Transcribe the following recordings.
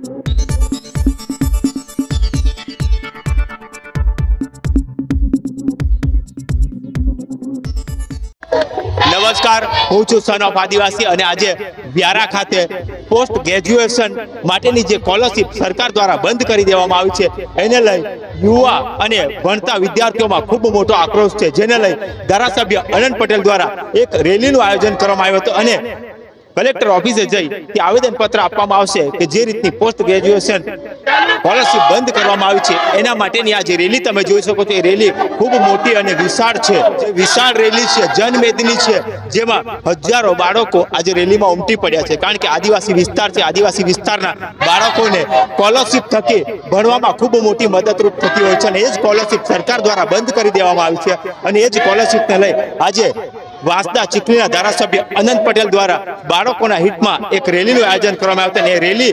નમસ્કાર, હું છું સન ઓફ આદિવાસી અને આજે વ્યારા ખાતે પોસ્ટ ગ્રેજ્યુએશન માટેની જે સ્કોલરશીપ સરકાર દ્વારા બંધ કરી દેવામાં આવી છે. એને લઈ યુવા અને ભણતા વિદ્યાર્થીઓમાં ખૂબ મોટો આક્રોશ છે, જેને લઈ ધારાસભ્ય અનંત પટેલ દ્વારા એક રેલીનું આયોજન કરવામાં આવ્યું હતું અને કલેક્ટર ઓફિસે જઈ તે આવેદન પત્ર આપવામાં આવશે કે જે રીતની પોસ્ટ ગ્રેજ્યુએશન સ્કોલરશીપ બંધ કરવામાં આવી છે, એના માટેની આ જે રેલી તમે જોઈ શકો છો, એ રેલી ખૂબ મોટી અને વિશાળ છે. જે વિશાળ રેલી છે, જનમેદની છે, જેમાં હજારો બાળકો આજે રેલીમાં ઉમટી પડ્યા છે. કારણ કે આદિવાસી વિસ્તાર છે, આદિવાસી વિસ્તારના બાળકોને સ્કોલરશીપ થકી ભણવામાં ખૂબ મોટી મદદરૂપ થતી હોય છે અને એ જ સ્કોલરશીપ સરકાર દ્વારા બંધ કરી દેવામાં આવી છે અને એ જ સ્કોલરશીપને લઈ આજે વાંસદા ચીખલીના ધારાસભ્ય અનંત પટેલ દ્વારા બાળકોના હિતમાં એક રેલીનું આયોજન કરવામાં આવ્યું હતું અને એ રેલી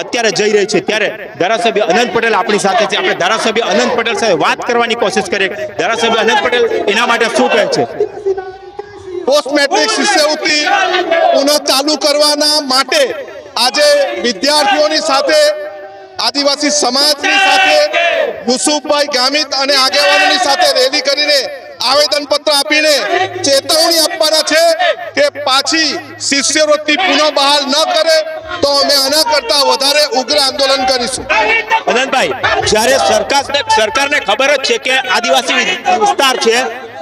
અત્યારે જઈ રહી છે. ત્યારે ધારાસભ્ય અનંત પટેલ આપણી સાથે છે. આપણે ધારાસભ્ય અનંત પટેલ સાથે વાત કરવાની કોશિશ કરીએ. ધારાસભ્ય અનંત પટેલ, એના માટે શું કહે છે? પોસ્ટ મેટ્રિક શિષ્યવૃત્તિ પુનઃ ચાલુ કરવાના માટે આજે વિદ્યાર્થીઓની સાથે, આદિવાસી સમાજની સાથે, યુસુફભાઈ ગામિત અને આગેવાનોની સાથે રેલી કરીને આવેદન પત્ર આપીને ચેતવણી આપવાના છે કે પાછી શિષ્યવૃત્તિ પુનઃ બહાલ ન કરે તો અમે આના કરતા વધારે ઉગ્ર આંદોલન કરીશું. અનંતભાઈ જ્યારે સરકાર સરકારને ખબર જ છે કે આદિવાસી વિસ્તાર છે,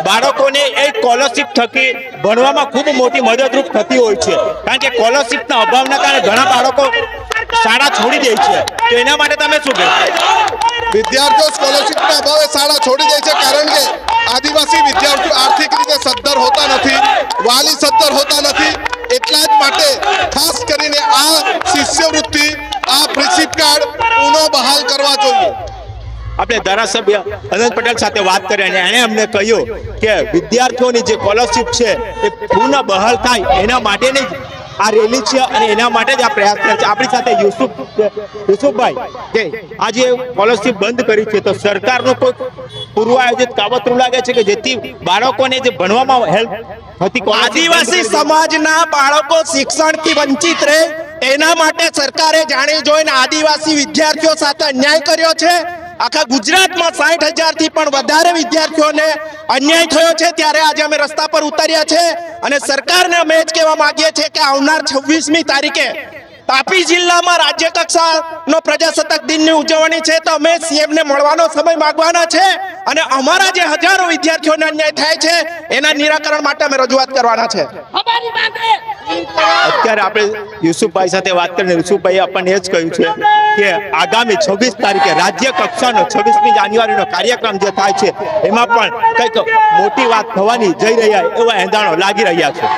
બાળકોને એ સ્કોલરશિપ થકી ભણવામાં ખૂબ મોટી મદદરૂપ થતી હોય છે. કારણ કે સ્કોલરશિપના અભાવના કારણે ઘણા બાળકો શાળા છોડી દે છે. તો એના માટે તમે શું કહેશો? વિદ્યાર્થીઓ સ્કોલરશિપના અભાવે શાળા છોડી દે છે કારણ કે આદિવાસી વિદ્યાર્થીઓ આર્થિક રીતે સદ્ધર હોતા નથી વાલી સદ્ધર હોતા નથી. એટલા જ માટે ખાસ કરીને આ શિષ્યવૃત્તિ આ પ્રિન્સિપ કાર્ડ પુનઃ બહાલ કરવા જોઈએ. આપણે ધારાસભ્ય અનંત પટેલ સાથે વાત કરી અને એણે અમને કહ્યું કે વિદ્યાર્થીઓની જે સ્કોલરશિપ છે એ પુનઃ બહાલ થાય એના માટેની આ રેલી છે અને એના માટે જ આ પ્રયાસ કરે છે. આપણી સાથે યુસુફ યુસુફભાઈ કે આજે સ્કોલરશીપ બંધ કરી છે તો સરકારનું કોઈ પૂર્વ આયોજિત કાવતરું લાગે છે કે જેથી બાળકોને જે ભણવામાં હેલ્પ હતી આદિવાસી સમાજના બાળકો શિક્ષણથી વંચિત રહે એના માટે સરકારે જાણી જોઈને આદિવાસી વિદ્યાર્થીઓ સાથે અન્યાય કર્યો છે. આખા ગુજરાતમાં સાઠ હજારથી પણ વધારે વિદ્યાર્થીઓને અન્યાય થયો છે, ત્યારે આજે અમે રસ્તા પર ઉતર્યા છે અને સરકારને અમે જ કહેવા માંગીએ છીએ કે આવનાર છવ્વીસમી તારીખે તાપી જિલ્લામાં રાજ્ય કક્ષાનો પ્રજાસત્તાક દિનની ઉજવણી છે તો અમે સીએમને મળવાનો સમય માંગવાના છે અને અમારા જે હજારો વિદ્યાર્થીઓને અન્યાય થાય છે એના નિરાકરણ માટે અમે રજૂઆત કરવાના છે. અત્યારે આપણે યુસુફભાઈ સાથે વાત કરીને યુસુફભાઈ આપણને એ જ કહ્યું છે કે આગામી છવ્વીસ તારીખે રાજ્ય કક્ષાનો છવ્વીસમી જાન્યુઆરીનો કાર્યક્રમ જે થાય છે એમાં પણ કંઈક મોટી વાત થવાની જઈ રહ્યા એવા એંધાણો લાગી રહ્યા છે.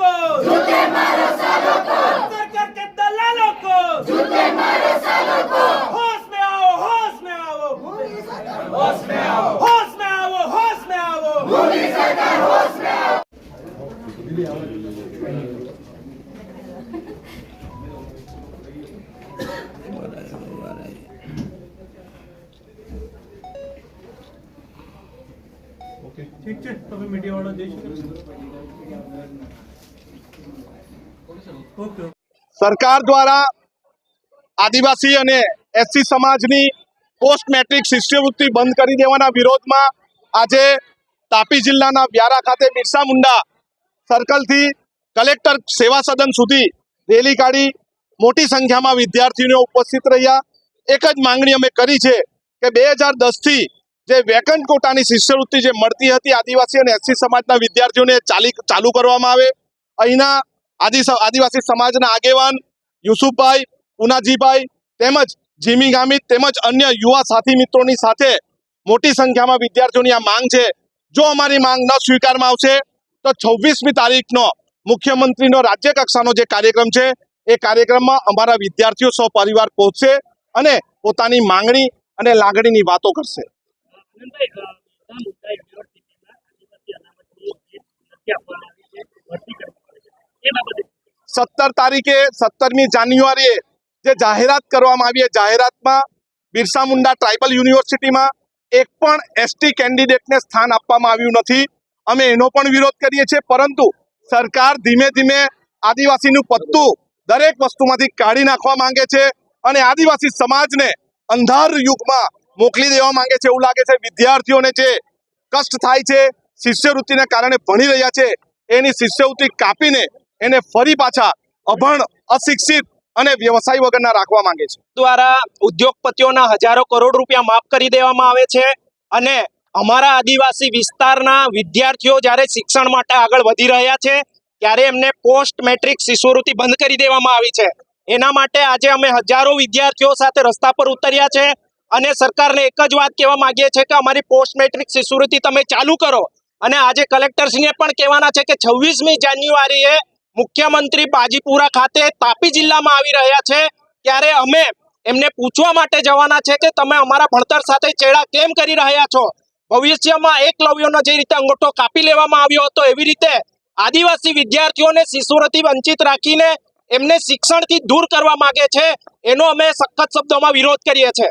को जूते मारो सालों को सरकार के दलालों को जूते मारो सालों को होश में आओ होश में आओ होश में आओ होश में आओ होश में आओ मोदी सरकार होश में आओ ठीक है तो तब मीडिया वाला देश। સરકાર દ્વારા આદિવાસી અને એસસી સમાજની પોસ્ટ મેટ્રિક શિષ્યવૃત્તિ બંધ કરી દેવાના વિરોધમાં આજે તાપી જિલ્લાના વ્યારા ખાતે બિરસા મુંડા સર્કલથી કલેક્ટર સેવા સદન સુધી રેલી કાઢી મોટી સંખ્યામાં વિદ્યાર્થીઓ ઉપસ્થિત રહ્યા. એક જ માંગણી અમે કરી છે કે બે હજાર દસથી જે વેકન્ટ કોટાની શિષ્યવૃત્તિ જે મળતી હતી આદિવાસી અને એસસી સમાજના વિદ્યાર્થીઓને ચાલી ચાલુ કરવામાં આવે. અહીંના આદિ આદિવાસી સમાજના આગેવાન યુસુફભાઈ, પુનાજીભાઈ તેમજ જીમી ગામિત તેમજ અન્ય યુવા સાથી મિત્રોની સાથે મોટી સંખ્યામાં વિદ્યાર્થીઓની આ માંગ છે. જો અમારી માંગ ન સ્વીકારવામાં આવશે, તો છવ્વીસમી તારીખનો મુખ્યમંત્રીનો રાજ્ય કક્ષાનો જે કાર્યક્રમ છે, એ કાર્યક્રમમાં અમારા વિદ્યાર્થીઓ સૌ પરિવાર પહોંચશે અને પોતાની માંગણી અને લાગણીની વાતો કરશે આનંદભાઈ અ, બધા મુદ્દા યુનિવર્સિટીના આદિવાસી અનામતની જે નથી આપવામાં આવી છે સત્તર તારીખે, સત્તરમી જાન્યુઆરીએ જે જાહેરાત કરવામાં આવી એ જાહેરાતમાં બિરસા મુંડા ટ્રાઇબલ યુનિવર્સિટીમાં એક પણ એસટી કેન્ડિડેટને સ્થાન આપવામાં આવ્યું નથી. અમે એનો પણ વિરોધ કરીએ છીએ, પરંતુ સરકાર ધીમે ધીમે આદિવાસીનું પત્તું દરેક વસ્તુમાંથી કાઢી નાખવા માંગે છે અને આદિવાસી સમાજને અંધાર યુગમાં મોકલી દેવા માંગે છે એવું લાગે છે. વિદ્યાર્થીઓને જે કષ્ટ થાય છે, શિષ્યવૃત્તિને કારણે ભણી રહ્યા છે, એની શિષ્યવૃત્તિ કાપીને એને ફરી પાછા અભણ, અશિક્ષિત અને વ્યવસાય વગરના રાખવા માંગે છે. દ્વારા ઉદ્યોગપતિઓના હજારો કરોડ રૂપિયા માફ કરી દેવામાં આવે છે અને અમારા આદિવાસી વિસ્તારના વિદ્યાર્થીઓ જ્યારે શિક્ષણ માટે આગળ વધી રહ્યા છે, ત્યારે એમને પોસ્ટ મેટ્રિક શિષ્યવૃત્તિ બંધ કરી દેવામાં આવી છે. એના માટે આજે અમે હજારો વિદ્યાર્થીઓ સાથે રસ્તા પર ઉતર્યા છે અને સરકારને એક જ વાત કહેવા માંગીએ છીએ કે અમારી પોસ્ટ મેટ્રિક શિષ્યવૃત્તિ તમે ચાલુ કરો. અને આજે કલેક્ટરશ્રીને પણ કહેવાના છે કે છવ્વીસમી જાન્યુઆરીએ મુખ્યમંત્રી પાજીપુરા ખાતે તાપી જિલ્લામાં આવી રહ્યા છે. ત્યારે અમે એમને પૂછવા માટે જવાના છે કે તમે અમારા ભણતર સાથે ચેડા કેમ કરી રહ્યા છો? ભવિષ્યમાં એકલવ્યનો જે રીતે અંગૂઠો કાપી લેવામાં આવ્યો હતો, એવી રીતે આદિવાસી વિદ્યાર્થીઓને શિશુરથી વંચિત રાખીને એમને શિક્ષણથી દૂર કરવા માંગે છે. એનો અમે સખત શબ્દોમાં વિરોધ કરીએ છીએ.